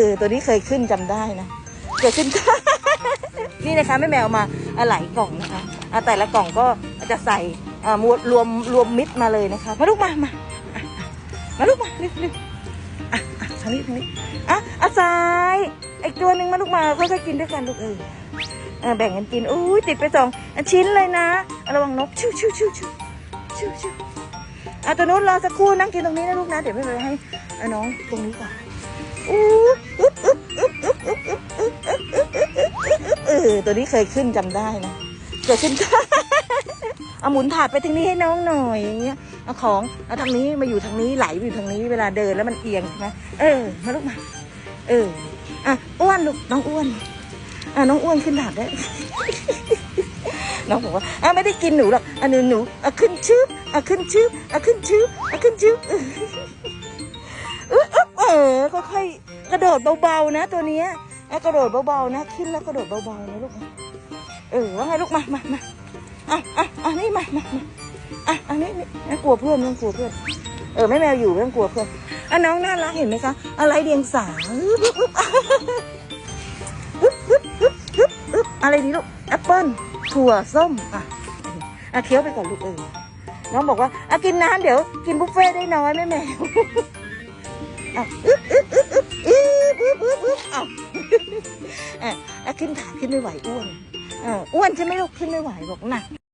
อ ตัวนี้เคยขึ้นจำได้นะเคยขึ้น นี่นะคะแม่แมวมาอะหลายกล่องนะคะอะแต่ละกล่องก็จะใส่อ่ามวลรวมรวมมิตรมาเลยนะคะ มาลูกมามามาลูกมาเร็วเร็วอะอะทางนี้ทางนี้อะอะสายอีกตัวหนึ่งมาลูกมาค่อยๆกินด้วยกันลูกเออแบ่งกันกินอุ้ยติดไปสองชิ้นเลยนะ ระวังนกชิวชิวชิวชิวชิวชิวอะตัวนู้นรอสักครู่นั่งกินตรงนี้นะลูกนะ เดี๋ยวไม่เป็นไรให้น้องตรงนี้ก่อนอู้ ออตัวนี้เคยขึ้นจำได้นะเคยขึ้นเอาหมุนถาดไปทางนี้ให้น้องหน่อยอย่างเงี้ยเอาของเอาทางนี้มาอยู่ทางนี้ไหลอยู่ทางนี้เวลาเดินแล้วมันเอียงใช่ไหมเออมาลูกมาเอออะอ้วนลูกน้องอ้วนอะน้องอ้วนขึ้นถาดได้น้องบอกว่าอะไม่ได้กินหนูหรอกอันหนูหนูอะขึ้นชืบอะขึ้นชืบอะขึ้นชืบอะขึ้นชืบเออเออเออค่อยๆกระโดดเบาๆนะ ตัวเนี้ย แล้วกระโดดเบาๆนะ ขึ้นแล้วกระโดดเบาๆนะลูกเออว่าไงลูกมามามาอะอะอะนี่มามามาอะอันนี้ไม่กลัวเพื่อนไม่กลัวเพื่อน เออแม่แมวอยู่ไม่กลัวเพื่อนอะน้องน่ารักเห็นไหมคะ อะไรเดียงสาอะไรดีลูกแอปเปิ้ลถั่วส้มอะอะเคี้ยวไปก่อนลูกเออน้องบอกว่าอะกินน้ำเดี๋ยว กินบุฟเฟ่ได้น้อยแม่แมวอะอึ๊ดอึ๊ด อะอะขึ้นขาขึ้นไม่ไหวอ้วนเอออ้วนใช่ไหมลูกขึ้นไม่ไหวบอกหนัก